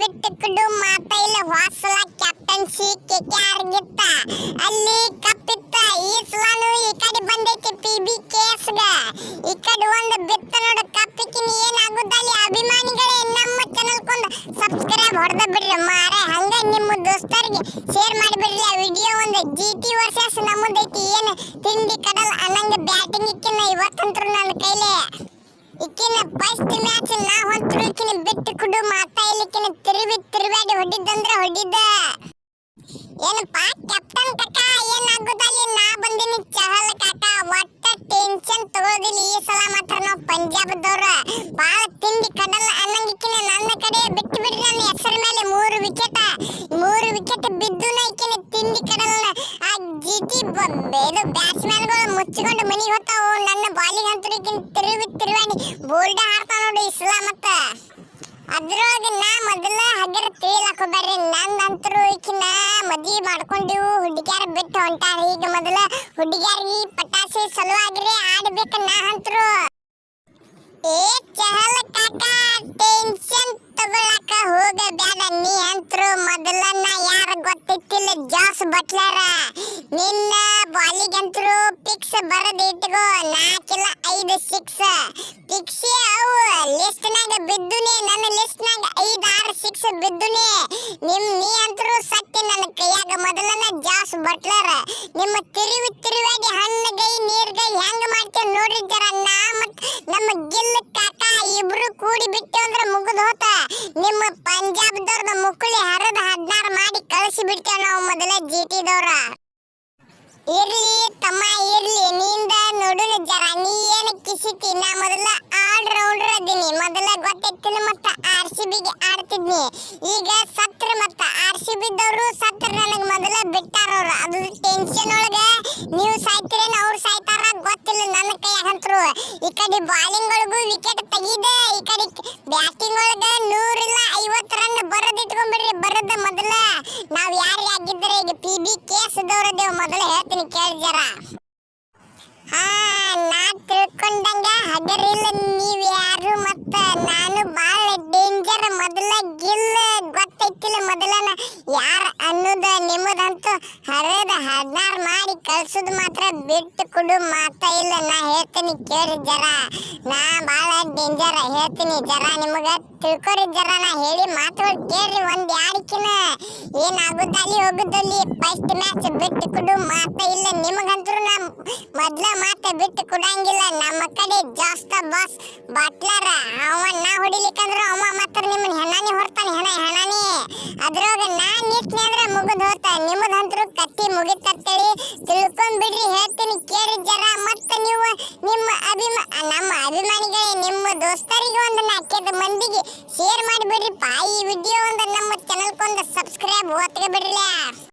ಕುಡು ಮಾತ. ಇಲ್ಲ ವಾಸಲ ಕ್ಯಾಪ್ಟನ್ಸಿ ಕೆಕೆಆರ್ ಗಿತ್ತ. ಅಲ್ಲಿ ಕಪ್ಪಿತ್ತ. ಈ ಸಲನು ಈ ಕಡೆ ಬಂದೈತಿ ಪಿ ಬಿ ಗ. ಈ ಕಡೆ ಒಂದು ಬಿತ್ತ ನೋಡು ಕಪ್ಪಿಕಿನಿ ಏನಾಗುದಲ್ಲಿ ಅಭಿಮಾನಿಗಳೇ ನಮ್ಮ ಚಾನಲ್ ಕೊಂದು ಸಬ್ಸ್ಕ್ರೈಬ್ ಹೊಡೆದ ಬಿಡ್ರಿ ಮಾರೆ ಹಂಗ ನಿಮ್ಮ ದೋಸ್ತರಿಗೆ ಶೇರ್ ಮಾಡಿಬಿಡ್ರಿ ಆ ವಿಡಿಯೋ ಒಂದು ಜಿ ಟಿ ವರ್ಸಸ್ ನಮ್ಮದೈತಿ. ಏನು ತಿಂಡಿ, ಕಡಲ್ ಅನ್ನಂಗ ಬ್ಯಾಟಿಂಗ್ ಇಕ್ಕಿನ ಇವತ್ತಂತ್ರು ನನ್ನ ಕೈಲೇ. ಇಕ್ಕಿನ ಫಸ್ಟ್ ಮ್ಯಾಚ್ ನಾ ಹೊಂತ್ರು ಇಕ್ಕಿನ ಬಿಟ್ಟು ಕುಡು ಮಾತಾ. ಏನಪ್ಪ ಕ್ಯಾಪ್ಟನ್ ಕಾಕ? ಏನಾಗುದಲ್ಲಿ? ನಾ ಬಂದಿನಿ ಚಹಲ್ ಕಾಕ. ಒಟ್ಟ ಟೆನ್ಷನ್ ತಗೊಳ್ಳೋದಿಲ್ಲ ಈ ಸಲ ಮಾತ್ರ ನಾವು ಪಂಜಾಬದವ್ರ. ಬಾಳ ತಿಂಡಿ ಕಡಲ ಅನ್ನಂಗಿಕ್ಕಿನ ನನ್ನ ಕಡೆ ಬಿಟ್ಟು ಬಿಡ್ರಿ ನನ್ನ ಹೆಸರು ಮೇಲೆ ಮೂರು ವಿಕೆಟ್ ಮೂರು ವಿಕೆಟ್ ಬಿದ್ದು ಇಕ್ಕಿನ ತಿಂಡಿ ಕಡಲ ಆ ಜಿಟಿ ಇದು ಬ್ಯಾಟ್ಸ್ಮನ್ಗಳು ಮುಚ್ಚಿಕೊಂಡು ಮನೆಗೆ ಹೋಗ್ತಾವು. ನನ್ನ ಬಾಲಿಗೆ ಅಂತೂ ಈಗಿನ ತಿರುವಿ ತಿರುವಾಣಿ ಬೋಲ್ಡ್ ಹಾರ್ತಾವ ನೋಡಿ ಇಸ್ಲಾ ಮತ್ತ ಅದ್ರೊಳಗೆ ನಾ ಮೊದಲ ತಿಳಿಲಕ್ಕ ಬರ್ರಿ. ನಂದಂತರೂ ಈಕಿನ ಮದ್ವಿ ಮಾಡ್ಕೊಂಡಿವು. ಹುಡುಗ್ಯಾರ ಬಿಟ್ಟು ಹೊಂಟಾರ. ಈಗ ಮೊದಲ ಹುಡುಗ್ಯಾರಿಗೆ ಪಟಾಸೆ ಸಲುವಾಗಿರಿ ಆಡ್ಬೇಕ ನಾ ಅಂತರು. ಏ ಚಹಲ್ ಕಾಕ ಟೆನ್ಷನ್ ತಗೊಳಕ ಬ್ಯಾಡ ನೀ ಅಂತರು. ಮೊದಲ ನಾ ಗೊತ್ತಿತ್ತಿಲ್ಲ ಜಾಸ್ ಬಟ್ಲರ ನಿನ್ನ ಬಾಲಿಗಂತರು ಪಿಕ್ಸ್ ಬರದ್ ಇಟ್ಕೋ. ನಾಲ್ಕಿಲ್ಲ ಐದು ಸಿಕ್ಸ್ ಪಿಕ್ಸಿ ಅವು ಲಿಸ್ಟ್ನಾಗ ಬಿದ್ದುನಿ ನನ್ನ ಲಿಸ್ಟ್ನಾಗ ಐದು ಆರು ಸಿಕ್ಸ್ ಬಿದ್ದುನಿ. ನಿಮ್ ನೀ ಅಂತರು ಸತ್ಯ ನನ್ನ ಕೈಯಾಗ ಮೊದಲನ ಜಾಸ್ ಬಟ್ಲರ್. ನಿಮ್ಮ ತಿರುವಿ ತಿರುವಾಗಿ ಹಣ್ಣಗೈ, ನೀರ್ಗೈ ಹೆಂಗ್ ಮಾಡ್ತೇವೆ ನೋಡ್ರಿ ಜರ. ನಾ ಮತ್ ನಮ್ಮ ಗಿಲ್ ಕಾಕ ಇಬ್ರು ಕೂಡಿ ಬಿಟ್ಟು ಅಂದ್ರೆ ಮುಗಿದು ಹೋತ. ನಿಮ್ಮ ಪಂಜಾಬ್ದವ್ರದ ಮುಕ್ಕುಳಿ ಹರಿದ ಹದಿನಾರು ಮಾಡಿ ಕಳಿಸಿ ಬಿಡ್ತೇವೆ ನಾವು ಮೊದಲ ಜಿ ಟಿದವ್ರ ಇರ್ಲಿ ತಮ್ಮ, ಇರ್ಲಿ. ನಿಂದ ನೋಡುನ ಜರ. ನೀ ಏನು ಕಿಸಿತಿ? ನಾ ಮೊದಲ ಆಲ್ ರೌಂಡರ್ ಅದೀನಿ. ಮೊದಲ ಗೊತ್ತಿತ್ತು ಮತ್ತ ಆರ್ ಸಿ ಬಿಗೆ. ಆಡ್ತಿದ್ನಿ ಈಗ ಸತ್ರ ಮತ್ತ ಆರ್ ಸಿ ಬಿದ್ದವರು ಸತ್ರ ನನಗೆ ಮೊದಲ ಬಿಟ್ಟಾರ ಅವ್ರು ಅದು ಟೆನ್ಷನ್ ಒಳಗೆ ನೀವು ಸಾಯ್ತಿರೇನ ಅವ್ರು ಸಾಯ್ತಾರ ಗೊತ್ತಿಲ್ಲ ನನ್ನ ಕೈಯಾಗಂತ್ರು ಈ ಕಡೆ ಬಾಲಿಂಗ್ ಒಳಗೂ ವಿಕೆಟ್ ತೆಗಿದೆ, ಈ ಕಡೆ ಬ್ಯಾಟಿಂಗ್ ಒಳಗೆ ನೂರಿಲ್ಲ ಐವತ್ತು ರನ್ ಬರದ್ ಇಟ್ಕೊಂಡ್ಬಿಡ್ರಿ ಬರದ ಮೊದಲ. ನಾವ್ ಆಗಿದ್ರೆ ಈಗ ಪಿ ಬಿ ಕೇಸದವ್ರದೇವ್ ಮೊದಲ ಹೇಳ್ತೀನಿ ಕೇಳಿ ಜರ. ಹಾ, ನಾ ತಿಳ್ಕೊಂಡಂಗ ಹಗರಿಲ್ಲ ನೀವ್ ಯಾರು ಮತ್ತ ನಿಮ್ಮದಂತೂ ಹರಿದ ಹದಿನಾರು ಮಾಡಿ ಕಳ್ಸೋದು ಮಾತ್ರ ಬಿಟ್ಟು ಕೊಡು ಮಾತಾ ಇಲ್ಲ, ನಾ ಹೇಳ್ತೀನಿ ಕೇಳಿ ಜರ. ನಾ ಭಾಳ ಡೇಂಜರ್ ಹೇಳ್ತೀನಿ ಜರ ನಿಮಗ. ತಿಳ್ಕೊರಿ ಜರ, ನಾ ಹೇಳಿ ಮಾತುಗಳು ಕೇಳ್ರಿ ಒಂದ್ ಯಾರಿಕಿನ. ಏನಾಗುದಲ್ಲಿ ಹೋಗುದಲ್ಲಿ ಫಸ್ಟ್ ಮ್ಯಾಚ್ ಬಿಟ್ಟು ಕೊಡು ಮಾತ ಇಲ್ಲ, ನಿಮಗಂತರೂ ನಾ ಮೊದಲ ಮಾತ ಬಿಟ್ಟು ಕೊಡಂಗಿಲ್ಲ. ನಮ್ಮ ಕಡೆ ಜಾಸ್ತ ಬಾಸ್ ಬಟ್ಲರ ಅವ ನಾ ಹೊಡಿಲಿಕ್ಕಂದ್ರ ಅವ ಮಾತ್ರ ನಿಮ್ಮನ್ನ ಹೆಣಾನಿ ಹೊರ್ತಾನೆ ಹೆಣ ಹೆಣಾನಿ ಅದ್ರೊಳಗ ನಾ ನಿಟ್ನಿ ಅಂದ್ರ ಮುಗಿದ್ ಹೋತ ನಿಮ್ಮದಂತ್ರು ಕತ್ತಿ ಮುಗಿತತ್ತೇಳಿ ತಿಳ್ಕೊಂಡ್ಬಿಡ್ರಿ ಹೇಳ್ತೀನಿ ಕೇಳಿ ಜರ. ಮತ್ತ ನೀವು ನಿಮ್ಮ ಅಭಿಮಾ, ನಮ್ಮ ಅಭಿಮಾನಿಗಳೇ, ನಿಮ್ಮ ದೋಸ್ತರಿಗೆ ಒಂದು ನಾಲ್ಕೈದು ಮಂದಿಗೆ ಶೇರ್ ಮಾಡಿಬಿಡ್ರಿಪ್ಪ ಈ ವಿಡಿಯೋ ಒಂದು ನಮ್ಮ ಚಾನಲ್ಗೊಂದು ಸಬ್ಸ್ಕ್ರೈಬ್ ಒತ್ಗೆ ಬಿಡ್ರಲ್ಲ